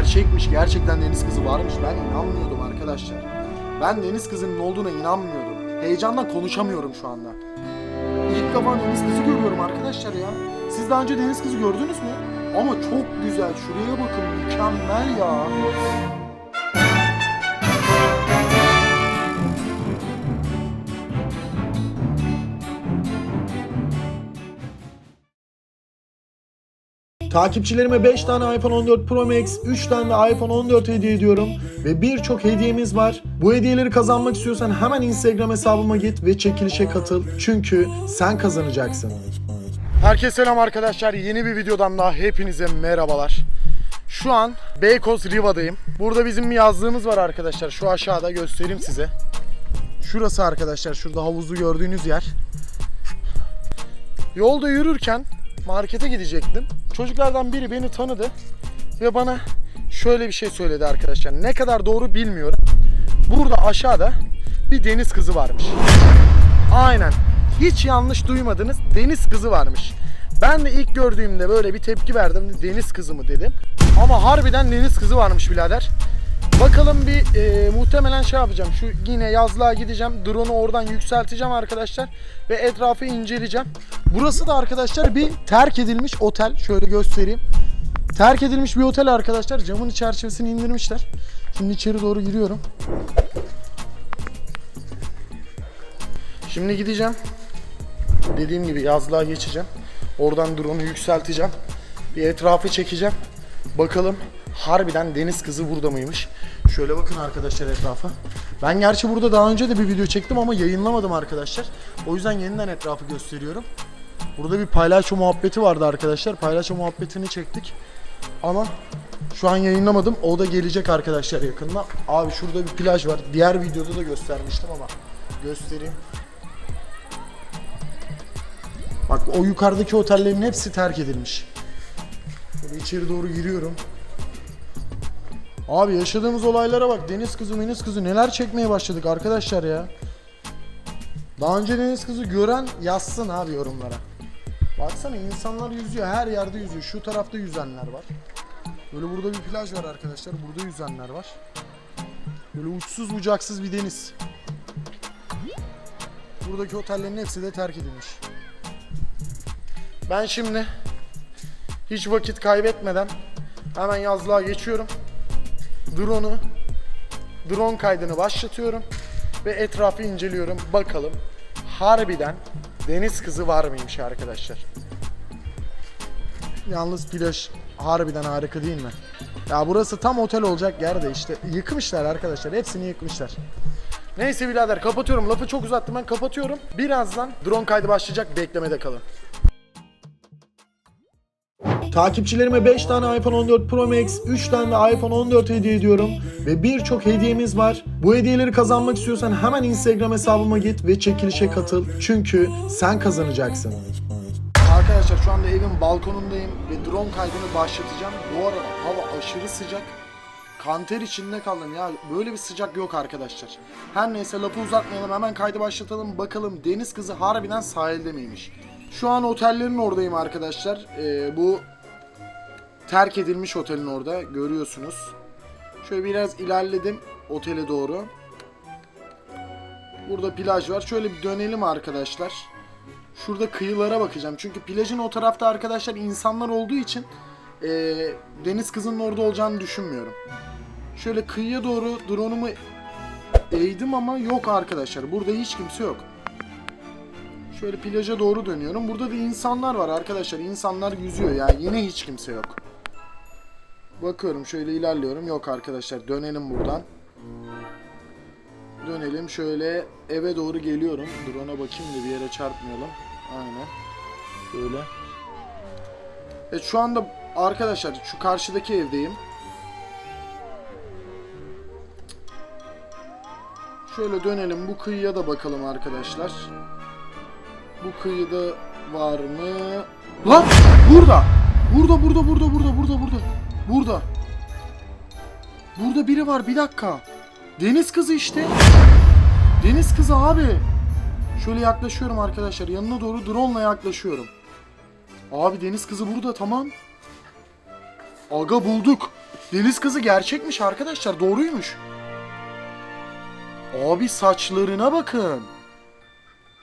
gerçekmiş. Gerçekten deniz kızı varmış. Ben inanmıyordum arkadaşlar. Ben deniz kızının olduğuna inanmıyordum. Heyecandan konuşamıyorum şu anda. İlk defa deniz kızı görüyorum arkadaşlar ya. Siz daha önce deniz kızı gördünüz mü? Ama çok güzel. Şuraya bakın mükemmel ya. Takipçilerime 5 tane iPhone 14 Pro Max, 3 tane de iPhone 14 hediye ediyorum ve birçok hediyemiz var. Bu hediyeleri kazanmak istiyorsan hemen Instagram hesabıma git ve çekilişe katıl. Çünkü sen kazanacaksın. Herkese selam arkadaşlar. Yeni bir videodan daha hepinize merhabalar. Şu an Beykoz Riva'dayım. Burada bizim bir yazlığımız var arkadaşlar. Şu aşağıda göstereyim size. Şurası arkadaşlar. Şurada havuzu gördüğünüz yer. Yolda yürürken markete gidecektim. Çocuklardan biri beni tanıdı ve bana şöyle bir şey söyledi arkadaşlar. Ne kadar doğru bilmiyorum. Burada aşağıda bir deniz kızı varmış. Aynen. Hiç yanlış duymadınız. Deniz kızı varmış. Ben de ilk gördüğümde böyle bir tepki verdim. Deniz kızı mı dedim. Ama harbiden deniz kızı varmış birader. Bakalım bir e, muhtemelen şey yapacağım. Şu yine yazlığa gideceğim. Drone'u oradan yükselteceğim arkadaşlar. Ve etrafı inceleyeceğim. Burası da arkadaşlar bir terk edilmiş otel. Şöyle göstereyim. Terk edilmiş bir otel arkadaşlar. Camın çerçevesini indirmişler. Şimdi içeri doğru giriyorum. Şimdi gideceğim. Dediğim gibi yazlığa geçeceğim. Oradan drone'u yükselteceğim. Bir etrafı çekeceğim. Bakalım harbiden deniz kızı burada mıymış? Şöyle bakın arkadaşlar etrafa. Ben gerçi burada daha önce de bir video çektim ama yayınlamadım arkadaşlar. O yüzden yeniden etrafı gösteriyorum. Burada bir paylaşım muhabbeti vardı arkadaşlar. Paylaşım muhabbetini çektik. Ama şu an yayınlamadım. O da gelecek arkadaşlar yakında. Abi şurada bir plaj var. Diğer videoda da göstermiştim ama göstereyim. Bak o yukarıdaki otellerin hepsi terk edilmiş. Böyle içeri doğru giriyorum. Abi yaşadığımız olaylara bak. Deniz kızı, deniz kızı neler çekmeye başladık arkadaşlar ya. Daha önce deniz kızı gören yazsın abi yorumlara. Baksana insanlar yüzüyor. Her yerde yüzüyor. Şu tarafta yüzenler var. Böyle burada bir plaj var arkadaşlar. Burada yüzenler var. Böyle uçsuz bucaksız bir deniz. Buradaki otellerin hepsi de terk edilmiş. Ben şimdi hiç vakit kaybetmeden hemen yazlığa geçiyorum. Drone'u drone kaydını başlatıyorum ve etrafı inceliyorum. Bakalım harbiden deniz kızı var mıymış arkadaşlar. Yalnız plaj harbiden harika değil mi? Ya burası tam otel olacak yerde işte. Yıkmışlar arkadaşlar. Hepsini yıkmışlar. Neyse birader kapatıyorum. Lafı çok uzattım ben kapatıyorum. Birazdan drone kaydı başlayacak. Beklemede kalın. Takipçilerime 5 tane iPhone 14 Pro Max, 3 tane de iPhone 14 hediye ediyorum ve birçok hediyemiz var. Bu hediyeleri kazanmak istiyorsan hemen Instagram hesabıma git ve çekilişe katıl. Çünkü sen kazanacaksın. Arkadaşlar şu anda evin balkonundayım ve drone kaydını başlatacağım. Bu arada hava aşırı sıcak. Kanter içinde kaldım ya. Böyle bir sıcak yok arkadaşlar. Her neyse lafı uzatmayalım. Hemen kaydı başlatalım. Bakalım deniz kızı harbiden sahilde miymiş? Şu an otellerin oradayım arkadaşlar. Ee, bu terk edilmiş otelin orada. Görüyorsunuz. Şöyle biraz ilerledim otele doğru. Burada plaj var. Şöyle bir dönelim arkadaşlar. Şurada kıyılara bakacağım. Çünkü plajın o tarafta arkadaşlar insanlar olduğu için eee, deniz kızının orada olacağını düşünmüyorum. Şöyle kıyıya doğru drone'umu eğdim ama yok arkadaşlar. Burada hiç kimse yok. Şöyle plaja doğru dönüyorum. Burada da insanlar var arkadaşlar. İnsanlar yüzüyor yani yine hiç kimse yok. Bakıyorum şöyle ilerliyorum. Yok arkadaşlar dönelim buradan. Dönelim şöyle eve doğru geliyorum. Drone'a bakayım da bir yere çarpmayalım. Aynen. Şöyle. Evet şu anda arkadaşlar şu karşıdaki evdeyim. Şöyle dönelim bu kıyıya da bakalım arkadaşlar. Bu kıyıda var mı? Lan burada. Burada burada burada burada burada burada. Burada. Burada biri var bir dakika. Deniz kızı işte. Deniz kızı abi. Şöyle yaklaşıyorum arkadaşlar. Yanına doğru drone ile yaklaşıyorum. Abi deniz kızı burada tamam. Aga bulduk. Deniz kızı gerçekmiş arkadaşlar. Doğruymuş. Abi saçlarına bakın.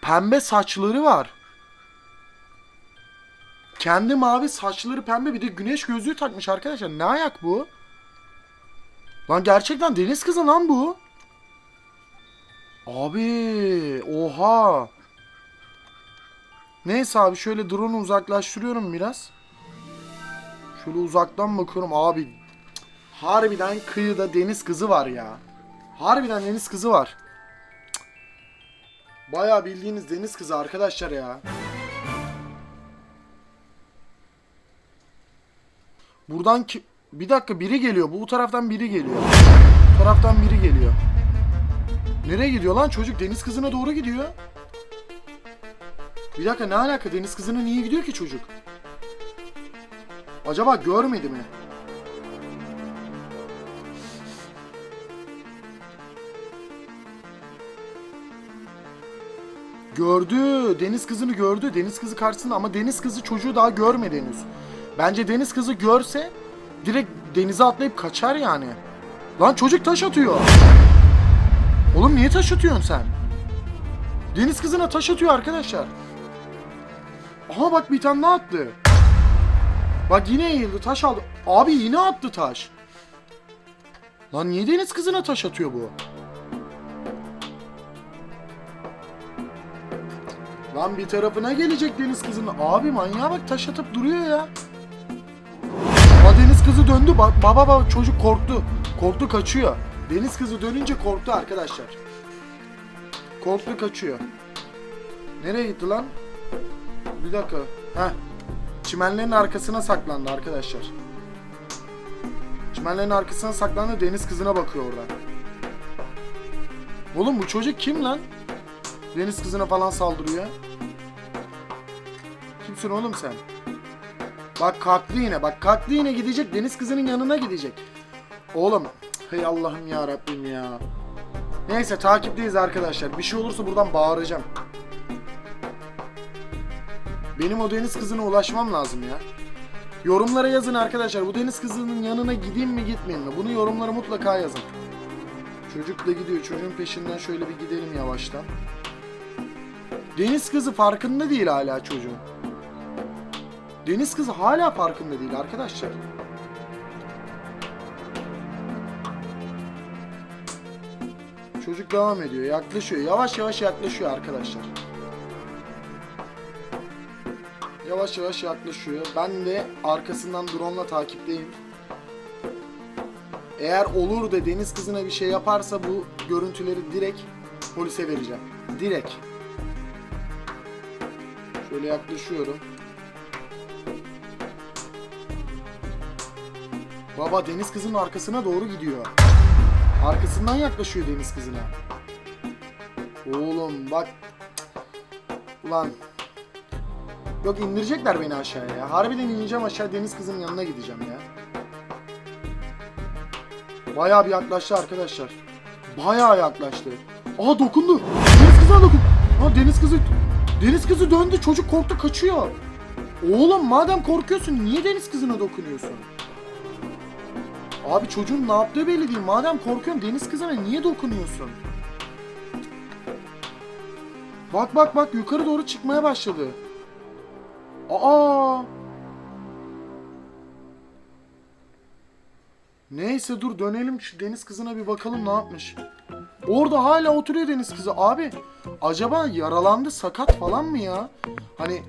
Pembe saçları var. Kendi mavi saçları pembe bir de güneş gözlüğü takmış arkadaşlar. Ne ayak bu? Lan gerçekten deniz kızı lan bu. Abi oha. Neyse abi şöyle drone'u uzaklaştırıyorum biraz. Şöyle uzaktan bakıyorum abi. Harbiden kıyıda deniz kızı var ya. Harbiden deniz kızı var. Bayağı bildiğiniz deniz kızı arkadaşlar ya. Buradan ki... Bir dakika biri geliyor. Bu taraftan biri geliyor. Bu taraftan biri geliyor. Nereye gidiyor lan çocuk? Deniz kızına doğru gidiyor. Bir dakika ne alaka? Deniz kızına niye gidiyor ki çocuk? Acaba görmedi mi? Gördü. Deniz kızını gördü. Deniz kızı karşısında ama deniz kızı çocuğu daha görmedi henüz. Bence deniz kızı görse direkt denize atlayıp kaçar yani. Lan çocuk taş atıyor. Oğlum niye taş atıyorsun sen? Deniz kızına taş atıyor arkadaşlar. Aha bak bir tane daha attı. Bak yine eğildi taş aldı. Abi yine attı taş. Lan niye deniz kızına taş atıyor bu? Lan bir tarafına gelecek deniz kızının. Abi manyağa bak taş atıp duruyor ya. Kızı döndü. Ba- baba baba çocuk korktu. Korktu kaçıyor. Deniz kızı dönünce korktu arkadaşlar. Korktu kaçıyor. Nereye gitti lan? Bir dakika. Heh. Çimenlerin arkasına saklandı arkadaşlar. Çimenlerin arkasına saklandı deniz kızına bakıyor orada. Oğlum bu çocuk kim lan? Deniz kızına falan saldırıyor. Kimsin oğlum sen? Bak kalktı yine. Bak kalktı yine gidecek. Deniz kızının yanına gidecek. Oğlum. Hey Allah'ım ya Rabbim ya. Neyse takipteyiz arkadaşlar. Bir şey olursa buradan bağıracağım. Benim o deniz kızına ulaşmam lazım ya. Yorumlara yazın arkadaşlar. Bu deniz kızının yanına gideyim mi gitmeyeyim mi? Bunu yorumlara mutlaka yazın. Çocuk da gidiyor. Çocuğun peşinden şöyle bir gidelim yavaştan. Deniz kızı farkında değil hala çocuğun. Deniz kızı hala farkında değil arkadaşlar. Çocuk devam ediyor. Yaklaşıyor. Yavaş yavaş yaklaşıyor arkadaşlar. Yavaş yavaş yaklaşıyor. Ben de arkasından drone'la takipteyim. Eğer olur da deniz kızına bir şey yaparsa bu görüntüleri direkt polise vereceğim. Direkt. Şöyle yaklaşıyorum. Baba deniz kızının arkasına doğru gidiyor. Arkasından yaklaşıyor deniz kızına. Oğlum bak. Ulan. Yok indirecekler beni aşağıya ya. Harbiden ineceğim aşağı deniz kızının yanına gideceğim ya. Bayağı bir yaklaştı arkadaşlar. Bayağı yaklaştı. Aha dokundu. Deniz kızına dokun. Ha deniz kızı Deniz kızı döndü. Çocuk korktu kaçıyor. Oğlum madem korkuyorsun niye deniz kızına dokunuyorsun? Abi çocuğun ne yaptığı belli değil. Madem korkuyorsun deniz kızına niye dokunuyorsun? Bak bak bak yukarı doğru çıkmaya başladı. Aa! Neyse dur dönelim şu deniz kızına bir bakalım ne yapmış. Orada hala oturuyor deniz kızı. Abi acaba yaralandı sakat falan mı ya? Hani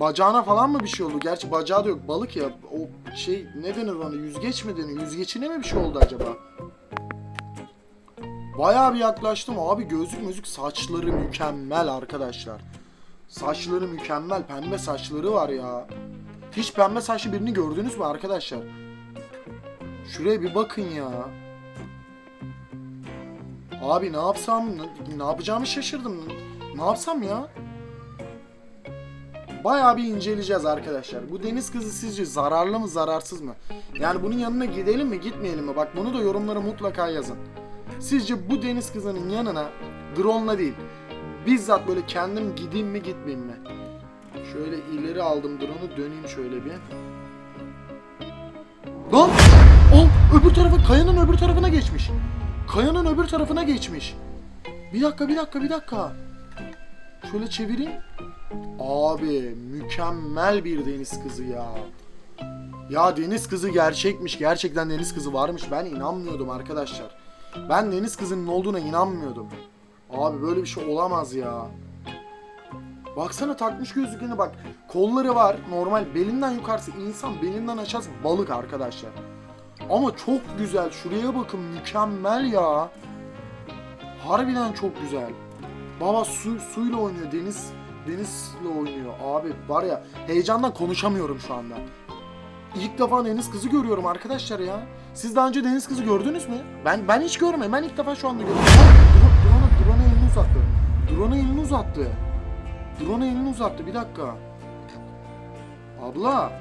bacağına falan mı bir şey oldu? Gerçi bacağı da yok balık ya. O şey ne denir ona yüzgeç mi denir? Yüzgeçine mi bir şey oldu acaba? Bayağı bir yaklaştım abi gözlük müzik saçları mükemmel arkadaşlar. Saçları mükemmel pembe saçları var ya. Hiç pembe saçlı birini gördünüz mü arkadaşlar? Şuraya bir bakın ya. Abi ne yapsam, ne, yapacağımı şaşırdım. Ne yapsam ya? Bayağı bir inceleyeceğiz arkadaşlar. Bu deniz kızı sizce zararlı mı, zararsız mı? Yani bunun yanına gidelim mi, gitmeyelim mi? Bak bunu da yorumlara mutlaka yazın. Sizce bu deniz kızının yanına drone'la değil, bizzat böyle kendim gideyim mi, gitmeyeyim mi? Şöyle ileri aldım drone'u, döneyim şöyle bir. Lan! Oh, öbür tarafa kayanın öbür tarafına geçmiş. Kayanın öbür tarafına geçmiş. Bir dakika bir dakika bir dakika. Şöyle çevireyim. Abi mükemmel bir deniz kızı ya. Ya deniz kızı gerçekmiş. Gerçekten deniz kızı varmış. Ben inanmıyordum arkadaşlar. Ben deniz kızının olduğuna inanmıyordum. Abi böyle bir şey olamaz ya. Baksana takmış gözlüklerine bak. Kolları var. Normal belinden yukarısı insan, belinden aşağısı balık arkadaşlar. Ama çok güzel. Şuraya bakın mükemmel ya. Harbiden çok güzel. Baba su, suyla oynuyor. Deniz denizle oynuyor. Abi var ya heyecandan konuşamıyorum şu anda. İlk defa deniz kızı görüyorum arkadaşlar ya. Siz daha önce deniz kızı gördünüz mü? Ben ben hiç görmedim. Ben ilk defa şu anda görüyorum. Drone, drone'a elini uzattı. Drone'a elini uzattı. Drone'a elini uzattı. Bir dakika. Abla.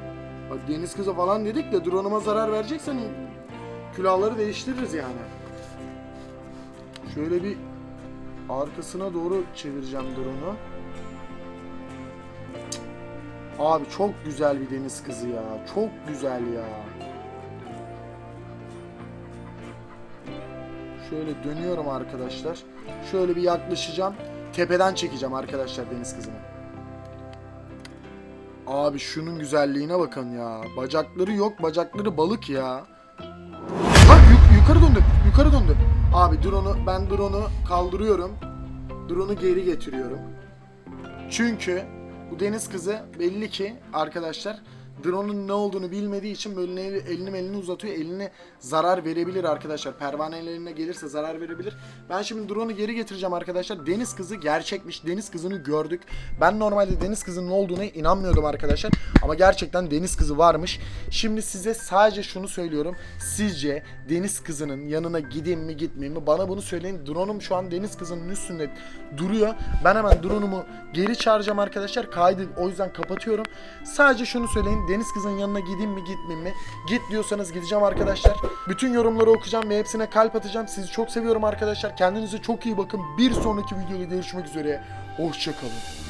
Bak deniz kızı falan dedik de drone'uma zarar vereceksen külahları değiştiririz yani. Şöyle bir arkasına doğru çevireceğim drone'u. Abi çok güzel bir deniz kızı ya. Çok güzel ya. Şöyle dönüyorum arkadaşlar. Şöyle bir yaklaşacağım. Tepeden çekeceğim arkadaşlar deniz kızını. Abi şunun güzelliğine bakın ya. Bacakları yok, bacakları balık ya. Bak yuk- yukarı döndü, yukarı döndü. Abi drone'u ben drone'u kaldırıyorum. Drone'u geri getiriyorum. Çünkü bu deniz kızı belli ki arkadaşlar drone'un ne olduğunu bilmediği için böyle elini, elini uzatıyor. Eline zarar verebilir arkadaşlar. Pervanelerine gelirse zarar verebilir. Ben şimdi drone'u geri getireceğim arkadaşlar. Deniz kızı gerçekmiş. Deniz kızını gördük. Ben normalde deniz kızının olduğuna inanmıyordum arkadaşlar. Ama gerçekten deniz kızı varmış. Şimdi size sadece şunu söylüyorum. Sizce deniz kızının yanına gideyim mi gitmeyeyim mi? Bana bunu söyleyin. Drone'um şu an deniz kızının üstünde duruyor. Ben hemen drone'umu geri çağıracağım arkadaşlar. Kaydı o yüzden kapatıyorum. Sadece şunu söyleyin. Deniz kızının yanına gideyim mi gitmeyeyim mi? Git diyorsanız gideceğim arkadaşlar. Bütün yorumları okuyacağım ve hepsine kalp atacağım. Sizi çok seviyorum arkadaşlar. Kendinize çok iyi bakın. Bir sonraki videoda görüşmek üzere. Hoşçakalın.